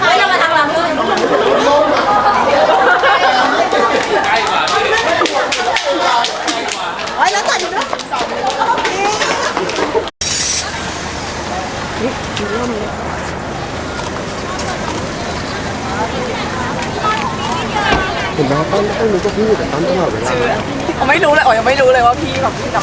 ไม่เรามาทางหลังเลกว่าพี่ไแล้วต่อยริ่มเลยเห็ตั้งรู้ก็พูดแต่ต้งตลอดเวลาไม่รู้เลยอ๋อยังไม่รู้เลยว่าพี่แบบพี่กับ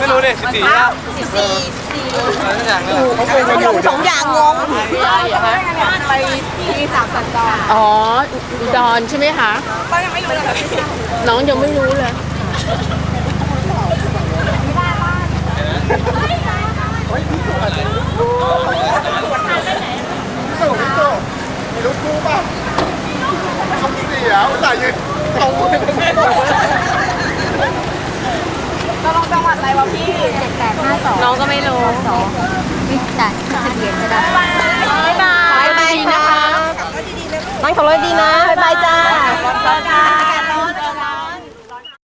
ไม่รู้เลยสิบสี่แล้วสิบสี่สี่อะไรสักอย่างเลยเขาเคยมาอยู่สองอย่างงงไปที่สามสันดอนอ๋ออุดรใช่ไหมคะ ก็ยังไม่รู้เลยน้องยังไม่รู้เลยสุพี่สุมีลูกคู่ป่ะทำเสียอุตส่าห์ยืนตรงเลย เรา ลงจังหวัดอะไรวะพี่เจ็ดแปดห้าสองน้องก็ไม่รู้สองนี่แต่ทะเบียนไม่ได้บ๊ายบายดีนะคะนั่งขับรถดีนะ บ๊ายบายจ้า